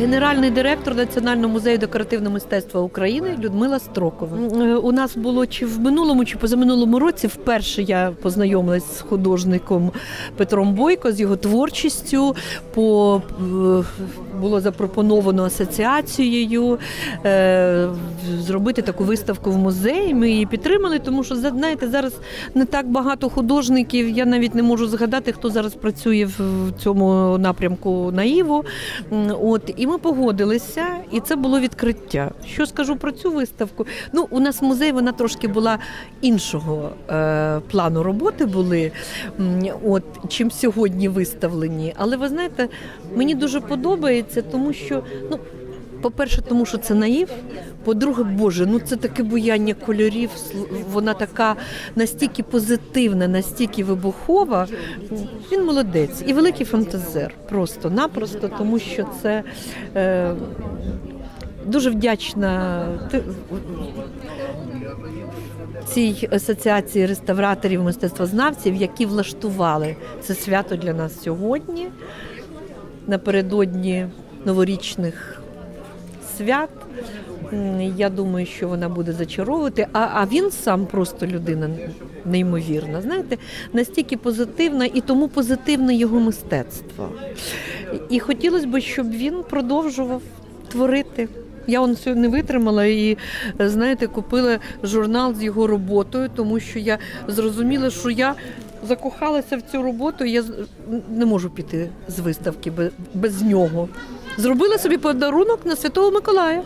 Генеральний директор Національного музею декоративного мистецтва України Людмила Строкова. Е, У нас було чи в минулому, чи позаминулому році вперше я познайомилась з художником Петром Бойко, з його творчістю. По е, було запропоновано асоціацією е, зробити таку виставку в музеї. Ми її підтримали, тому що знаєте, зараз не так багато художників. Я навіть не можу згадати, хто зараз працює в цьому напрямку наїву. М, От і ми погодилися, і це було відкриття. Що скажу про цю виставку? Ну, у нас музей вона трошки була іншого е, плану роботи були, от чим сьогодні виставлені. Але ви знаєте, мені дуже подобається, тому що ну. По-перше, тому що це наїв. По-друге, Боже, ну це таке буяння кольорів. Вона така настільки позитивна, настільки вибухова. Він молодець і великий фантазер. Просто-напросто, тому що це е, дуже вдячна цій асоціації реставраторів, мистецтвознавців, які влаштували це свято для нас сьогодні напередодні новорічних свят. Я думаю, що вона буде зачаровувати. А, а він сам просто людина неймовірна. Знаєте, настільки позитивна і тому позитивне його мистецтво. І хотілося б, щоб він продовжував творити. Я он сьогодні не витримала і знаєте, купила журнал з його роботою, тому що я зрозуміла, що я закохалася в цю роботу. Я не можу піти з виставки без, нього. Зробила собі подарунок на Святого Миколая.